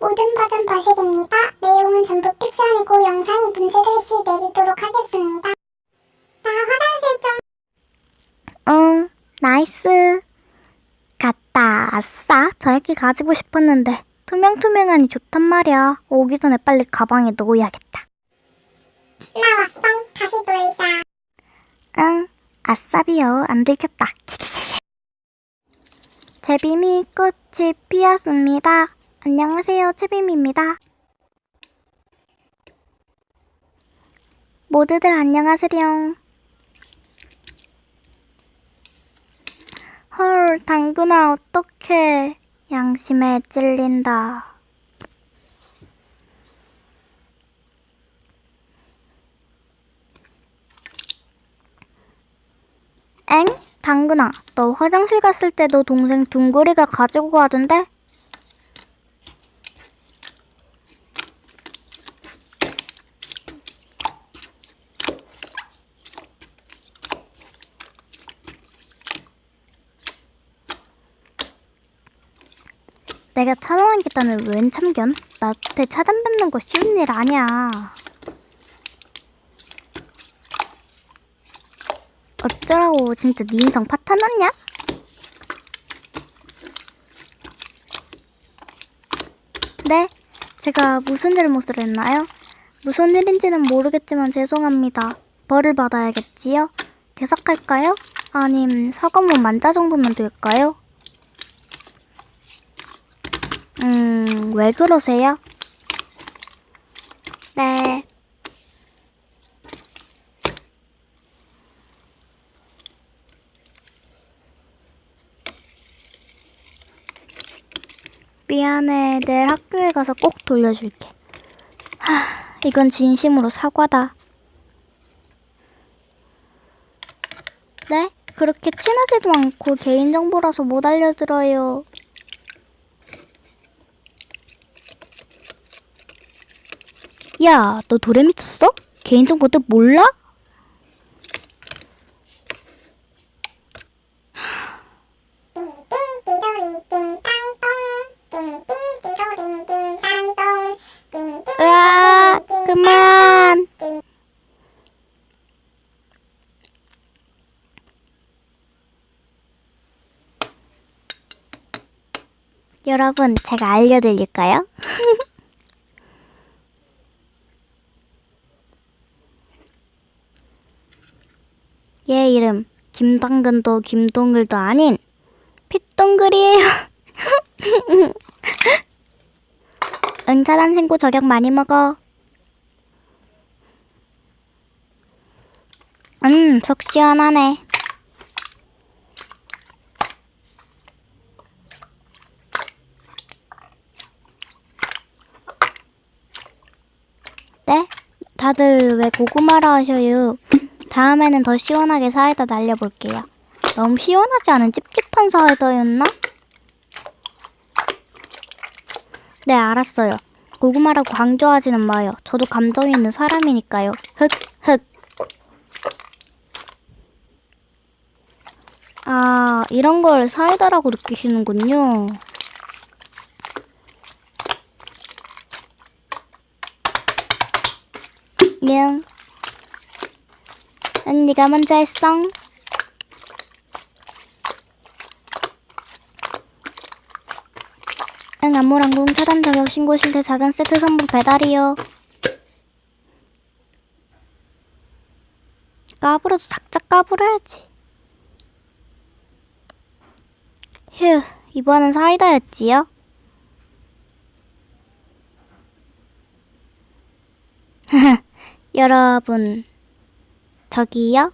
모든 버전 버식입니다. 내용은 전부 픽션이고 영상이 문제될 시 내리도록 하겠습니다. 나 화장실 좀 응, 나이스. 갔다, 아싸. 저 애기 가지고 싶었는데. 투명투명하니 좋단 말이야. 오기 전에 빨리 가방에 넣어야겠다. 나 왔어. 다시 놀자. 응, 아싸비요. 안 들켰다. 제비미 꽃이 피었습니다. 안녕하세요, 채비미입니다. 모두들 안녕하세요. 헐, 당근아, 어떡해. 양심에 찔린다. 엥? 당근아, 너 화장실 갔을 때너 동생 둥그리가 가지고 가던데? 내가 차단하겠다면 웬 참견? 나한테 차단받는 거 쉬운 일 아니야. 어쩌라고 진짜 네 인성 파탄났냐? 네, 제가 무슨 잘못을 했나요? 무슨 일인지는 모르겠지만 죄송합니다. 벌을 받아야겠지요? 계속할까요? 아님 사과문 만자 정도면 될까요? 음, 왜 그러세요? 네. 미안해. 내일 학교에 가서 꼭 돌려줄게. 하, 이건 진심으로 사과다. 네? 그렇게 친하지도 않고 개인정보라서 못 알려드려요. 야, 너 도레미 쳤어? 개인정보 뜻 몰라? 으아, 그만. 띵 여러분, 제가 알려드릴까요? 얘 이름 김당근도 김동글도 아닌 핏동글이에요. 응차단 신고 저격 많이 먹어. 음, 속 시원하네. 네? 다들 왜 고구마라 하셔요? 다음에는 더 시원하게 사이다 날려볼게요. 너무 시원하지 않은 찝찝한 사이다였나? 네, 알았어요. 고구마라고 강조하지는 마요. 저도 감정이 있는 사람이니까요. 흑, 흑. 아, 이런 걸 사이다라고 느끼시는군요. 응. 응, 네가 먼저 했어. 응, 안무랑궁 차단 저격 신고 실태 작은 세트 선물 배달이요. 까불어도 작작 까불어야지. 휴, 이번엔 사이다였지요? 여러분, 저기요?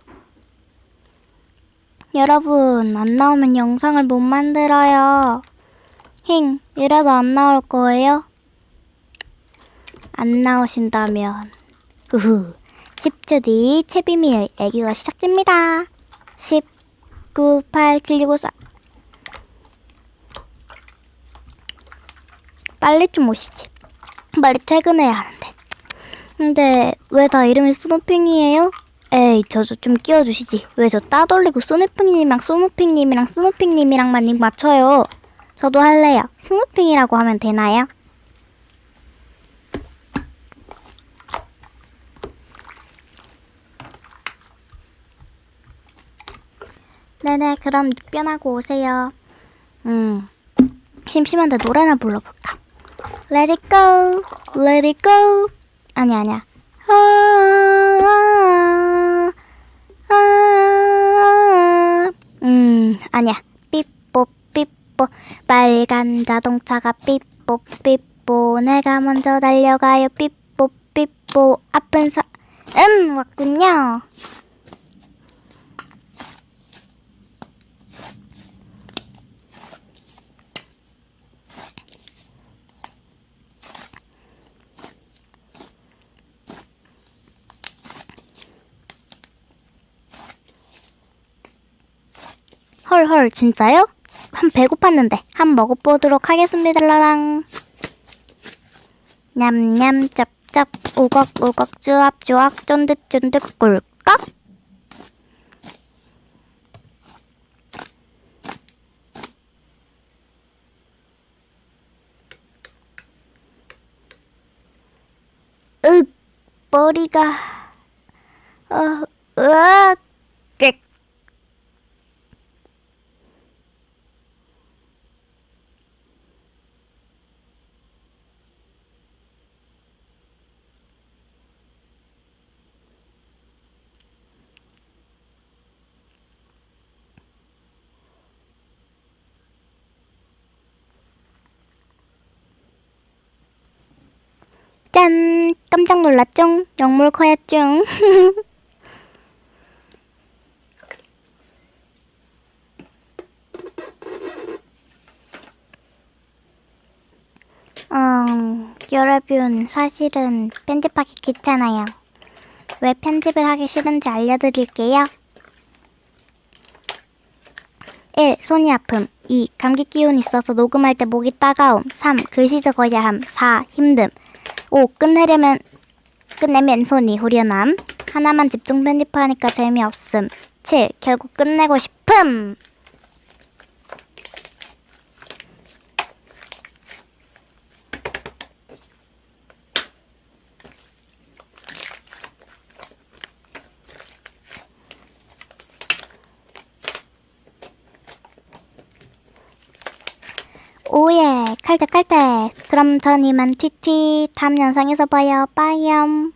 여러분, 안 나오면 영상을 못 만들어요. 힝, 이래도 안 나올 거예요? 안 나오신다면, 우후, 10초 뒤 채비미 애교가 시작됩니다. 10, 9, 8, 7, 6, 5, 4. 빨리 좀 오시지. 빨리 퇴근해야 하는데. 근데 왜 다 이름이 스노핑이에요? 에이 저 좀 끼워주시지. 왜 저 따돌리고 스누핑님이랑 스누핑님이랑 스누핑님이랑만 맞춰요? 저도 할래요. 스누핑이라고 하면 되나요? 네네 그럼 늑변하고 오세요. 음 심심한데 노래나 불러볼까? Let it go Let it go. 아니 아니야. 아, 아, 아. 아, 아. 음, 아니야. 삐뽀, 삐뽀. 빨간 자동차가 삐뽀, 삐뽀. 내가 먼저 달려가요. 삐뽀, 삐뽀. 아픈 사, 음, 왔군요. 헐헐 진짜요? 한 배고팠는데 한 먹어보도록 하겠습니다 라랑. 냠냠 짭짭 우걱우걱 쭈압쭈압 쫀득쫀득 꿀꺽. 으 머리가 어 으악 짠! 깜짝 놀랐죠? 영물 커였죠? 음, 여러분, 사실은 편집하기 귀찮아요. 왜 편집을 하기 싫은지 알려드릴게요. 1. 손이 아픔 2. 감기 기운 있어서 녹음할 때 목이 따가움 3. 글씨 적어야 함 4. 힘듦 5. 끝내려면 끝내면 손이 후련함 하나만 집중 편집하니까 재미없음 7. 결국 끝내고 싶음 오예 칼대 칼대. 그럼 전 이만 튀튀 다음 영상에서 봐요. 빠이염